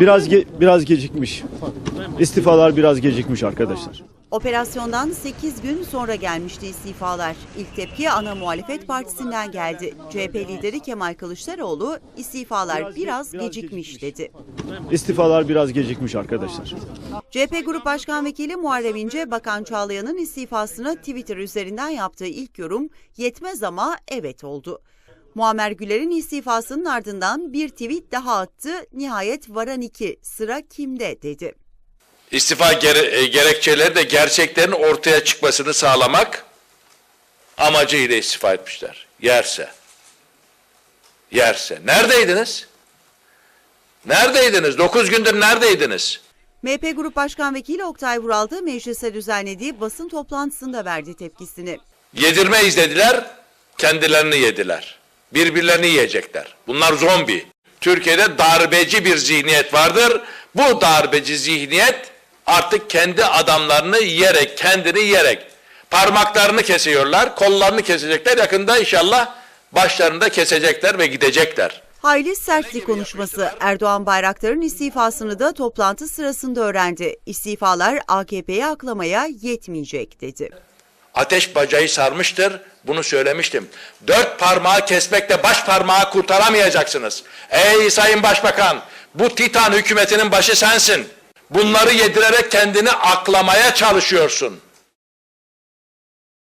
Biraz ge- biraz gecikmiş. İstifalar biraz gecikmiş arkadaşlar. Operasyondan 8 gün sonra gelmişti istifalar. İlk tepki ana muhalefet partisinden geldi. CHP lideri Kemal Kılıçdaroğlu istifalar Biraz ge- biraz biraz gecikmiş gecikmiş. dedi. İstifalar biraz gecikmiş arkadaşlar. CHP Grup Başkan Vekili Muharrem İnce, Bakan Çağlayan'ın istifasına Twitter üzerinden yaptığı ilk yorum yetmez ama evet oldu. Muammer Güler'in istifasının ardından bir tweet daha attı. Nihayet varan iki sıra kimde dedi. İstifa gere- e, gerekçeleri de gerçeklerin ortaya çıkmasını sağlamak amacıyla istifa etmişler. Yerse. Yerse. Neredeydiniz? Neredeydiniz? Dokuz gündür neredeydiniz? MHP Grup Başkan Vekili Oktay Vural da meclise düzenlediği basın toplantısında verdi tepkisini. Yedirme izlediler, kendilerini yediler. Birbirlerini yiyecekler. Bunlar zombi. Türkiye'de darbeci bir zihniyet vardır. Bu darbeci zihniyet artık kendi adamlarını yiyerek, kendini yiyerek parmaklarını kesiyorlar, kollarını kesecekler. Yakında inşallah başlarını da kesecekler ve gidecekler. Hayli sertli konuşması. Erdoğan Bayraktar'ın istifasını da toplantı sırasında öğrendi. İstifalar AKP'yi aklamaya yetmeyecek dedi. Ateş bacayı sarmıştır. Bunu söylemiştim. Dört parmağı kesmekle baş parmağı kurtaramayacaksınız. Ey Sayın Başbakan, bu Titan hükümetinin başı sensin. Bunları yedirerek kendini aklamaya çalışıyorsun.